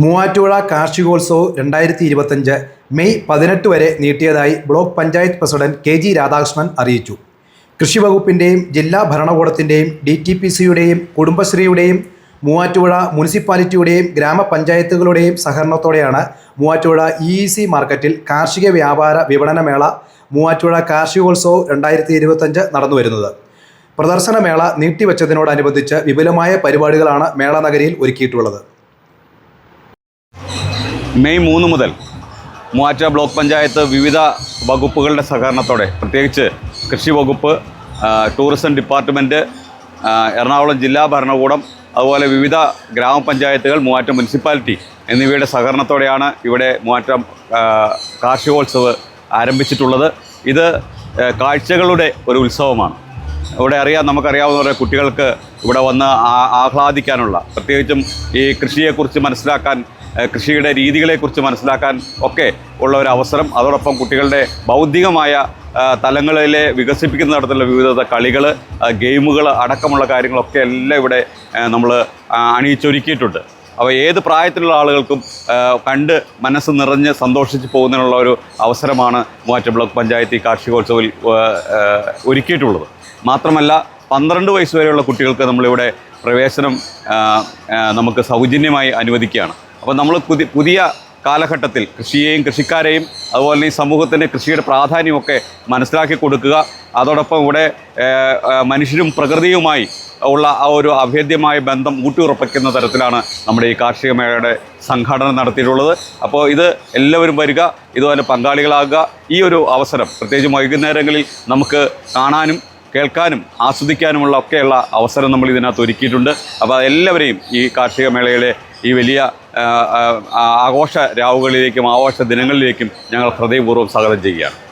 മൂവാറ്റുപുഴ കാർഷികോത്സവം രണ്ടായിരത്തി ഇരുപത്തഞ്ച് മെയ് പതിനെട്ട് വരെ നീട്ടിയതായി block panchayat president K G Radhakrishnan അറിയിച്ചു. കൃഷി വകുപ്പിന്റെയും ജില്ലാ ഭരണകൂടത്തിന്റെയും ഡി ടി പി സിയുടെയും കുടുംബശ്രീയുടെയും മൂവാറ്റുപുഴ മുനിസിപ്പാലിറ്റിയുടെയും ഗ്രാമപഞ്ചായത്തുകളുടെയും സഹകരണത്തോടെയാണ് മൂവാറ്റുപുഴ ഇ സി മാർക്കറ്റിൽ കാർഷിക വ്യാപാര വിപണന മേള മൂവാറ്റുപുഴ കാർഷികോത്സവം രണ്ടായിരത്തി ഇരുപത്തഞ്ച് നടന്നു വരുന്നത് പ്രദർശനമേള നീട്ടിവച്ചതിനോടനുബന്ധിച്ച് വിപുലമായ പരിപാടികളാണ് മേള നഗരിയിൽ ഒരുക്കിയിട്ടുള്ളത്. മെയ് മൂന്ന് മുതൽ മൂവാറ്റ ബ്ലോക്ക് പഞ്ചായത്ത് വിവിധ വകുപ്പുകളുടെ സഹകരണത്തോടെ പ്രത്യേകിച്ച് കൃഷി വകുപ്പ് ടൂറിസം ഡിപ്പാർട്ട്മെന്റ് എറണാകുളം ജില്ലാ ഭരണകൂടം അതുപോലെ വിവിധ ഗ്രാമപഞ്ചായത്തുകൾ മൂവാറ്റം മുനിസിപ്പാലിറ്റി എന്നിവയുടെ സഹകരണത്തോടെയാണ് ഇവിടെ മൂവാറ്റം കാർഷികോത്സവ് ആരംഭിച്ചിട്ടുള്ളത്. ഇത് കാഴ്ചകളുടെ ഒരു ഉത്സവമാണ്. ഇവിടെ അറിയാം നമുക്കറിയാവുന്ന പോലെ കുട്ടികൾക്ക് ഇവിടെ വന്ന് ആഹ്ലാദിക്കാനുള്ള പ്രത്യേകിച്ചും ഈ കൃഷിയെക്കുറിച്ച് മനസ്സിലാക്കാൻ കൃഷിയുടെ രീതികളെക്കുറിച്ച് മനസ്സിലാക്കാൻ ഒക്കെ ഉള്ള ഒരു അവസരം. അതോടൊപ്പം കുട്ടികളുടെ ബൗദ്ധികമായ തലങ്ങളിലെ വികസിപ്പിക്കുന്ന തരത്തിലുള്ള വിവിധ കളികൾ ഗെയിമുകൾ അടക്കമുള്ള കാര്യങ്ങളൊക്കെ എല്ലാം ഇവിടെ നമ്മൾ അണിയിച്ചൊരുക്കിയിട്ടുണ്ട്. അപ്പോൾ ഏത് പ്രായത്തിലുള്ള ആളുകൾക്കും കണ്ട് മനസ്സ് നിറഞ്ഞ് സന്തോഷിച്ച് പോകുന്നതിനുള്ള ഒരു അവസരമാണ് മൂവാറ്റ ബ്ലോക്ക് പഞ്ചായത്ത് ഈ കാർഷികോത്സവിൽ ഒരുക്കിയിട്ടുള്ളത്. മാത്രമല്ല പന്ത്രണ്ട് വയസ്സ് വരെയുള്ള കുട്ടികൾക്ക് നമ്മളിവിടെ പ്രവേശനം നമുക്ക് സൗജന്യമായി അനുവദിക്കുകയാണ്. അപ്പോൾ നമ്മൾ പുതിയ പുതിയ കാലഘട്ടത്തിൽ കൃഷിയെയും കൃഷിക്കാരെയും അതുപോലെ ഈ സമൂഹത്തിന്റെ കൃഷിയുടെ പ്രാധാന്യമൊക്കെ മനസ്സിലാക്കി കൊടുക്കുക. അതോടൊപ്പം ഇവിടെ മനുഷ്യരും പ്രകൃതിയുമായി ഉള്ള ആ ഒരു അഭേദ്യമായ ബന്ധം ഊട്ടിയുറപ്പിക്കുന്ന തരത്തിലാണ് നമ്മുടെ ഈ കാർഷിക മേളയുടെ സംഘാടന നടത്തിയിട്ടുള്ളത്. അപ്പോൾ ഇത് എല്ലാവരും വരിക ഇതുപോലെ പങ്കാളികളാകുക. ഈ ഒരു അവസരം പ്രത്യേകിച്ച് വൈകുന്നേരങ്ങളിൽ നമുക്ക് കാണാനും കേൾക്കാനും ആസ്വദിക്കാനുമുള്ള ഒക്കെയുള്ള അവസരം നമ്മൾ ഇതിനകത്ത് ഒരുക്കിയിട്ടുണ്ട്. അപ്പോൾ എല്ലാവരെയും ഈ കാർഷിക മേളയിലെ ഈ വലിയ ആഘോഷ രാവുകളിലേക്കും ആഘോഷ ദിനങ്ങളിലേക്കും ഞങ്ങൾ ഹൃദയപൂർവം സ്വാഗതം ചെയ്യുകയാണ്.